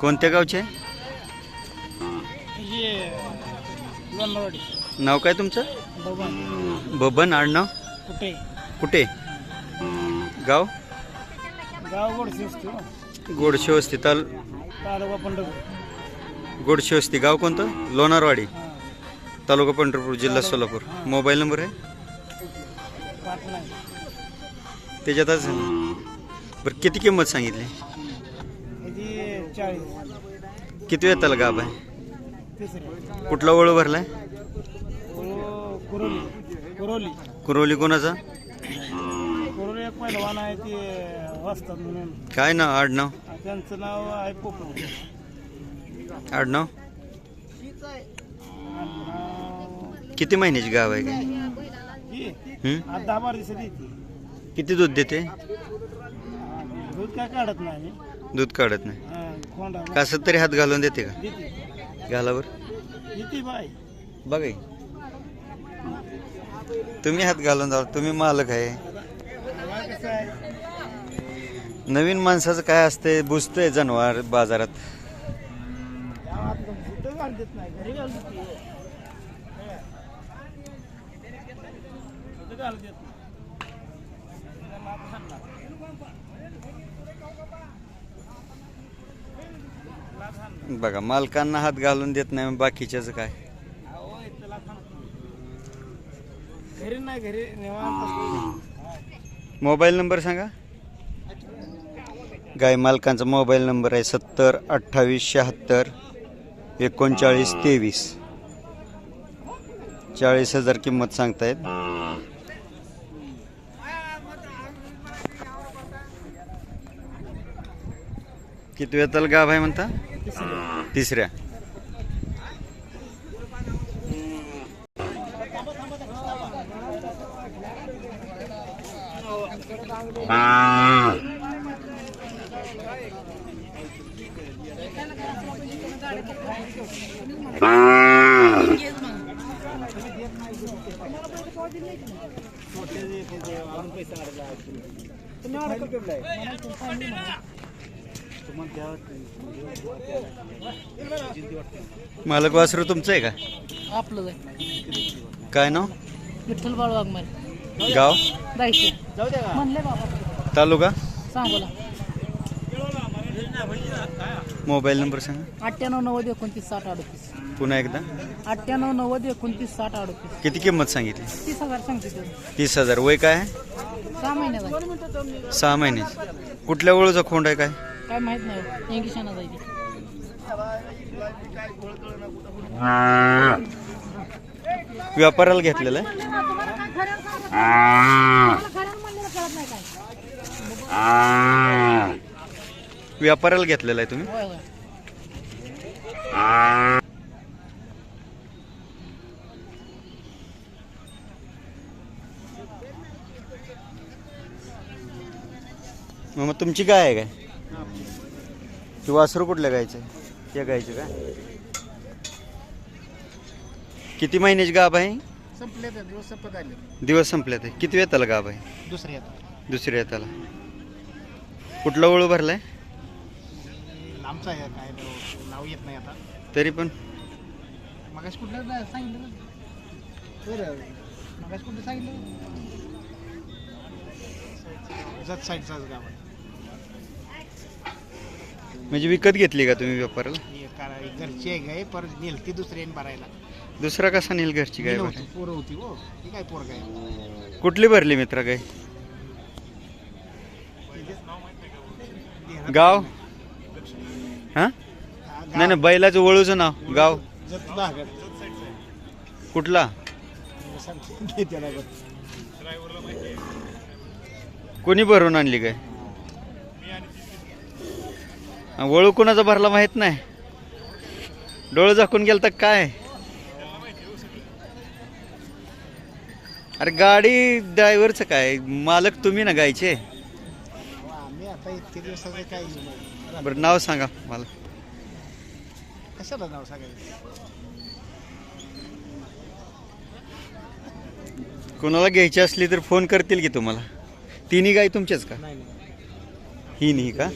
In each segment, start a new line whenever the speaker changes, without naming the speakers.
कोणत्या गावचे नाव काय तुमचं? बबन. आडनाव?
कुठे?
कुठे? गाव?
गाव गोडसे असतो
गोडशे वस्ती ताल
तालुका पंढरपूर.
गोडशे वस्ती गाव कोणतं? लोणारवाडी. तालुका पंढरपूर जिल्हा सोलापूर. मोबाईल नंबर आहे?
पाच नाही
त्याच्यातच बरं किती किंमत सांगितली?
ह्याची चाळीस.
किती गाव आहे कुठला ओळू भरलाय?
कुरो- कुरोली. कुरोली
कुरवली कोणाचा?
कुरोली एक पहिलवान आहे ते वाचतात म्हणून.
काय नाव आडनाव?
त्यांचं नाव आहे पोपट.
आडनाव?
नाव
किती महिन्याची गाव आहे काय?
आज दहा बारा दिवसात येते.
किती दूध देते?
दूध काय काढत नाही.
दूध काढत नाही.
हा, खोंडा
कसं तरी हात घालून देते का?
देते.
घालावर?
येते बाय.
बघा. तुम्ही हात घालून जाऊ तुम्ही मालक आहे. नवीन माणसाचं काय असतंय बुजतंय जनावर बाजारात
कुठं घाल देत नाही घरी घाल देते कुठं घाल देत नाही त्याला माप हाणला. लाथ हाणला.
बघा मालकांना हात घालून देत नाही मग बाकीच्याच काय.
घरी नाही घरी.
मोबाईल नंबर सांगा गाय मालकांचा मोबाईल नंबर आहे सत्तर अठ्ठावीस शहात्तर एकोणचाळीस तेवीस चाळीस हजार किंमत सांगतायत किती वेताल गाव आहे म्हणता तिसऱ्या मालक वासरू तुमचं आहे का?
आपलं आहे
काय नाव?
विठ्ठल बाळ वाघमारे.
गाव?
जायचे
जाऊ द्या का?
म्हणले बाबा.
तालुका?
सांगोला.
मोबाईल नंबर सांगा.
अठ्ठ्याण्णव नव्वद एकोणतीस साठ अडतीस.
पुन्हा एकदा.
अठ्ठ्याण्णव नव्वद एकोणतीस साठ अडतीस.
किती किंमत सांगितली?
तीस हजार सांगते ते
तीस हजार. वय काय आहे?
सहा महिन्याचा
सहा महिने. कुठल्या ओळूचा खोंड आहे काय?
काय माहीत नाही. इंग्लिशानं जायचे
व्यापाराला घेतलेला आहे. व्यापाराला घेतलेला आहे तुम्ही? मग तुमची काय आहे काय? ती वासरू कुठल्या गायचं? त्या गायचं काय किती महिन्याची गाभ आहे?
संपले तर दिवस संपत आले.
दिवस संपले ते किती वेताला गाभ आहे?
दुसरे आता
दुसऱ्या येताला कुठला ओळू भरलाय?
लांबचा आहे काय नाव- नाव येत नाही आता.
तरी पण.
मगाशी कुठलं नाही सांगितलं ना? मगाशी कुठलं सांगितलं? जत साईडचाच गाव आहे.
म्हणजे विकत घेतली का तुम्ही व्यापाराला
ही कार- घरची आहे गाय परत नेलती दुसऱ्याने भरायला.
दुसरा कसा नेल घरची गाय?
पोरं होती हो. ही काय पोर काय
कुठली भरली मित्र गाय गाव? हा? नाही नाही बैलाचं वळूचं नाव गाव. कुठला?
त्याला.
कोणी भरून आणली काय? वळू कोणाचा भरला माहीत नाही. डोळं झाकून गेल तर काय? अरे गाडी ड्रायव्हरचं काय? मालक तुम्ही ना गायचे? बरं नाव सांगा मला.
कशाला नाव सांगायचं?
कोणाला घ्यायची असली तर फोन करतील की तुम्हाला? तिन्ही गाय तुमच्याच का? ही नाही. का?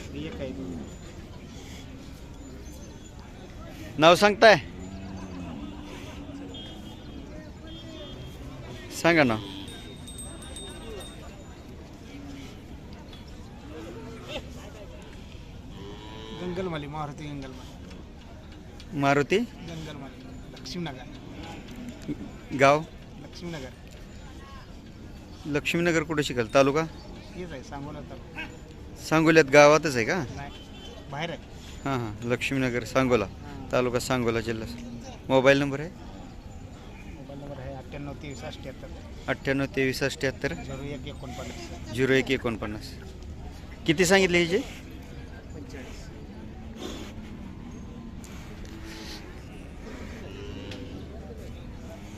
नाव सांगताय? सांगा ना.
गंगलमाली मारुती गंगलमाली.
मारुती?
गंगलमाली लक्ष्मीनगर.
गाव?
लक्ष्मीनगर.
लक्ष्मीनगर कुठे शिकाल? तालुका?
हेच आहे सांगू तर
सांगोल्यात गावातच आहे का?
नाही बाहेर आहे.
हां हां. लक्ष्मीनगर सांगोला. तालुका सांगोला जिल्हा. मोबाईल नंबर आहे?
मोबाईल नंबर आहे अठ्ठ्याण्णव तेवीस अठ्ठ्याहत्तर.
अठ्ठ्याण्णव तेवीस अठ्ठ्याहत्तर.
झिरो एक एकोणपन्नास.
झिरो एक एकोणपन्नास. किती सांगितले हिचे?
पंचेचाळीस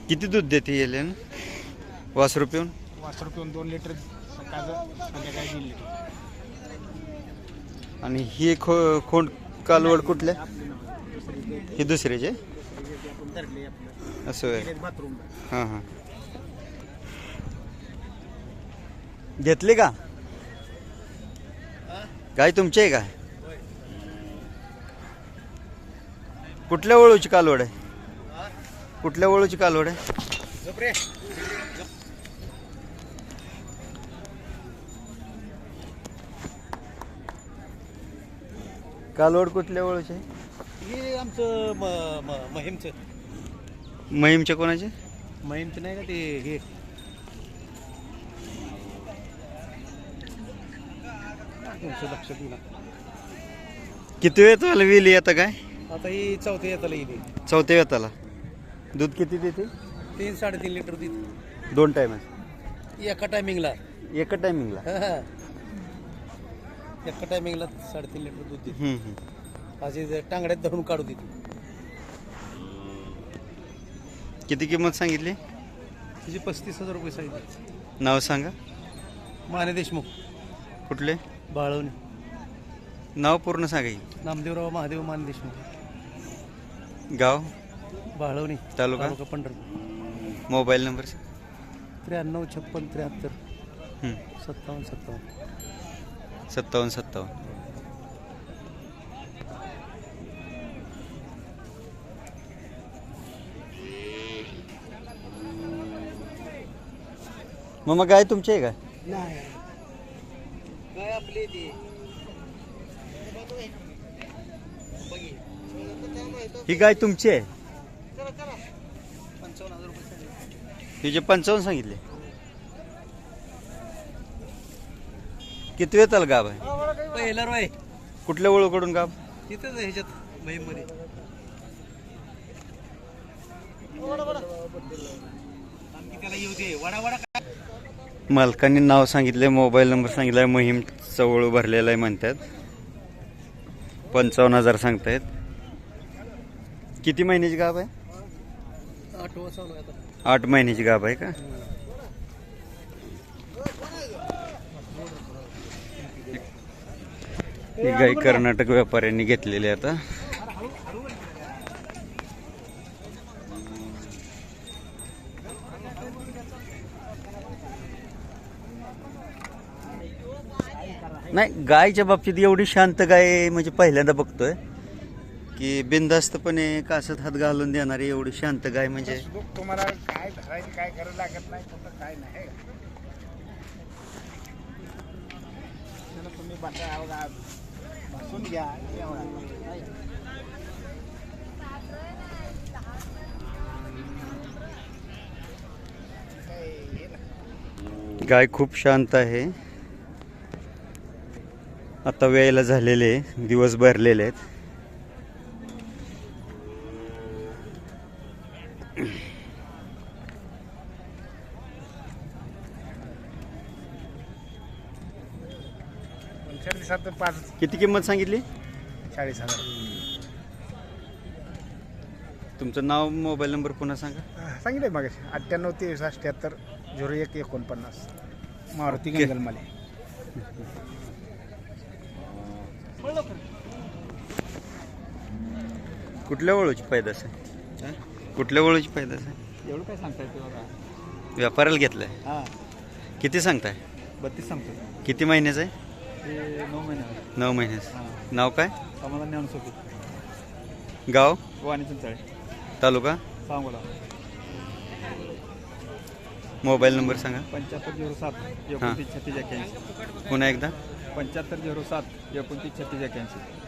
किती दूध देते येले? वासरू पिऊन?
वासरू पिऊन दोन लिटर सकाळचं संध्याकाळी दीड लिटर.
आणि ही खो खोंड कालवड कुठल्या? ही दुसऱ्याचे असं आहे
बाथरूम
हां हां. घेतली का? गाय तुमची आहे का? कुठल्या वळूची कालवड आहे? कुठल्या वळूची कालवड आहे? कालवड कुठल्या वळूची आहे?
हे आमचं म- म- महिमचं.
महिमच्या कोणाचे?
महिमचं नाही का ते हे? तुमचं लक्षात
किती वेळ तुम्हाला विली आता काय?
आता ही चौथ्या येताला येईल.
चौथ्या वेताला दूध किती देते?
तीन साडेतीन लिटर देत
दोन टाइम
एका टायमिंगला
एका टायमिंगला
एका टायमिंगला साडेतीन लिटर दूध देते. असे टांगड्यात धरून काढू देते.
किती किंमत सांगितली?
तिचे पस्तीस हजार रुपये सांगितले.
नाव सांगा.
माने देशमुख.
कुठले?
बाळवणे.
नाव पूर्ण सांगा की.
नामदेवराव महादेव माने देशमुख.
गाव?
बाळवणे.
तालुका?
तालुका पंढरपूर.
मोबाईल नंबर सांग.
त्र्याण्णव छप्पन त्र्याहत्तर.
हम्म.
सत्तावन्न सत्तावन्न.
सत्तावन्न सत्तावन्न. मग मग गाय तुमची आहे का
नाही. काय आपली ती.
ही गाय तुमची आहे. तिचे पंचावन्न सांगितले. किती वेळ गाव आहे?
पहिला रोय.
कुठल्या ओळखकडून गाव
तिथंच आहे ह्याच्यात महिममध्ये आणखी त्याला येऊ दे. वडा वडा
मालकांनी नाव सांगितले मोबाईल नंबर सांगितलाय मोहीम चवळ भरलेला आहे म्हणतात. पंचावन्न हजार सांगतायत. किती महिन्याची गाभ आहे? आठ महिन्याची गाभ आहे का? ही कर्नाटक व्यापाऱ्यांनी घेतलेली आहे आता. नाही गायच्या बाबतीत एवढी शांत गाय म्हणजे पहिल्यांदा बघतोय की बिनधास्तपणे कासत हात घालून देणारी एवढी शांत गाय म्हणजे
तुम्हाला काय धरायची काय करायला लागत नाही कुठं काय नाही. चला तुम्ही बसा बघा बसून घ्या एवढा. काय ना.
गाय खूप शांत आहे. आता वेळेला झालेले दिवस भरलेले आहेत.
चार दिवसात पाच
किती किंमत सांगितली?
चाळीस हजार.
तुमचं नाव मोबाईल नंबर पुन्हा सांगा.
सांगितलं मग अठ्ठ्याण्णव तेवीस अठ्ठ्याहत्तर झिरो एक एकोणपन्नास. मारुती. गंगलमाले.
कुठल्या वळूची पैदास आहे कुठल्या वळूची पैदास आहे
एवढं काय सांगता येते बघा.
व्यापाराला घेतलाय.
हां.
किती सांगताय?
बत्तीस सांगतो
किती महिन्याचं आहे?
नऊ महिने
नऊ महिन्याचं
हां.
नाव काय?
समाधान
गाव?
वाणी
तालुका?
सांगोला.
मोबाईल नंबर सांगा.
पंच्याहत्तर झिरो सात एकोणतीस छत्तीस एक्याऐंशी
पुन्हा एकदा.
पंच्याहत्तर झिरो सात एकोणतीस छत्तीस एक्याऐंशी